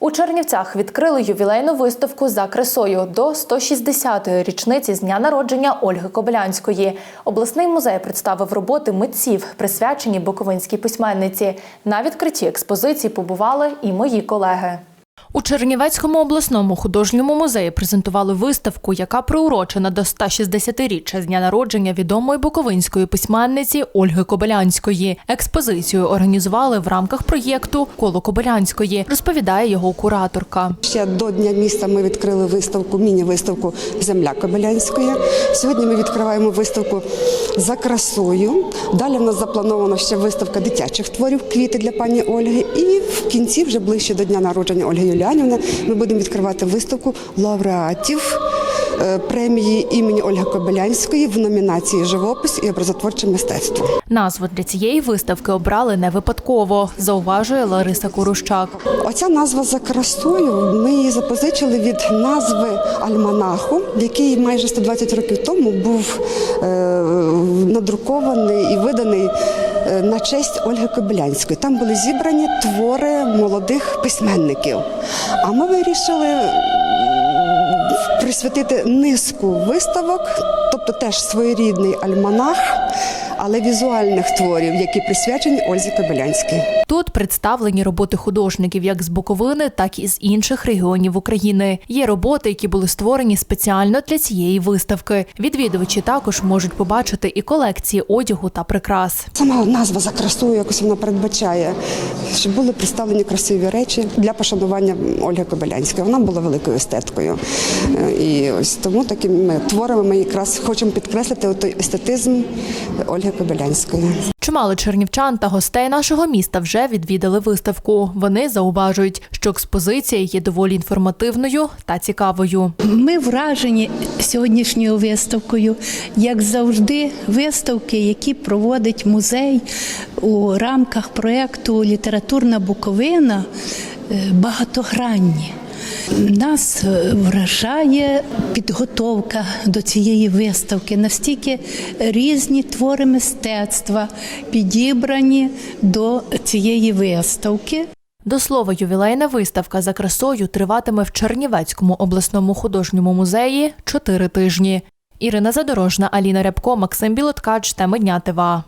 У Чернівцях відкрили ювілейну виставку за красою до 160-ї річниці з дня народження Ольги Кобилянської. Обласний музей представив роботи митців, присвячені буковинській письменниці. На відкритті експозиції побували і мої колеги. У Чернівецькому обласному художньому музеї презентували виставку, яка приурочена до 160-річчя з дня народження відомої буковинської письменниці Ольги Кобилянської. Експозицію організували в рамках проєкту Коло Кобилянської, розповідає його кураторка. Ще до Дня міста ми відкрили виставку, міні-виставку Земля Кобилянської. Сьогодні ми відкриваємо виставку за красою. Далі в нас запланована ще виставка дитячих творів квіти для пані Ольги. І в кінці, вже ближче до дня народження Ольги Юліанівни, ми будемо відкривати виставку лауреатів премії імені Ольги Кобилянської в номінації Живопис і образотворче мистецтво. Назву для цієї виставки обрали не випадково, зауважує Лариса Курущак. Оця назва за красою. Ми її запозичили від назви альманаху, який майже 120 років тому був е, надрукований і виданий е, на честь Ольги Кобилянської. Там були зібрані твори молодих письменників. А ми вирішили присвятити низку виставок, тобто теж своєрідний альманах, але візуальних творів, які присвячені Ользі Кобилянській. Тут представлені роботи художників як з Буковини, так і з інших регіонів України. Є роботи, які були створені спеціально для цієї виставки. Відвідувачі також можуть побачити і колекції одягу та прикрас. Сама назва за красою якось вона передбачає, щоб були представлені красиві речі для пошанування Ольги Кобилянської. Вона була великою естеткою. Е, І ось тому такими творами ми якраз хочемо підкреслити той естетизм Ольги Кобилянської. Чимало чернівчан та гостей нашого міста вже відвідали виставку. Вони зауважують, що експозиція є доволі інформативною та цікавою. Ми вражені сьогоднішньою виставкою, як завжди, виставки, які проводить музей у рамках проєкту Літературна Буковина е, багатогранні. Нас е, вражає підготовка до цієї виставки. Настільки різні твори мистецтва підібрані до цієї виставки. До слова, ювілейна виставка за красою триватиме в Чернівецькому обласному художньому музеї чотири тижні. Ірина Задорожна, Аліна Рябко, Максим Білоткач, теми дня ТВА.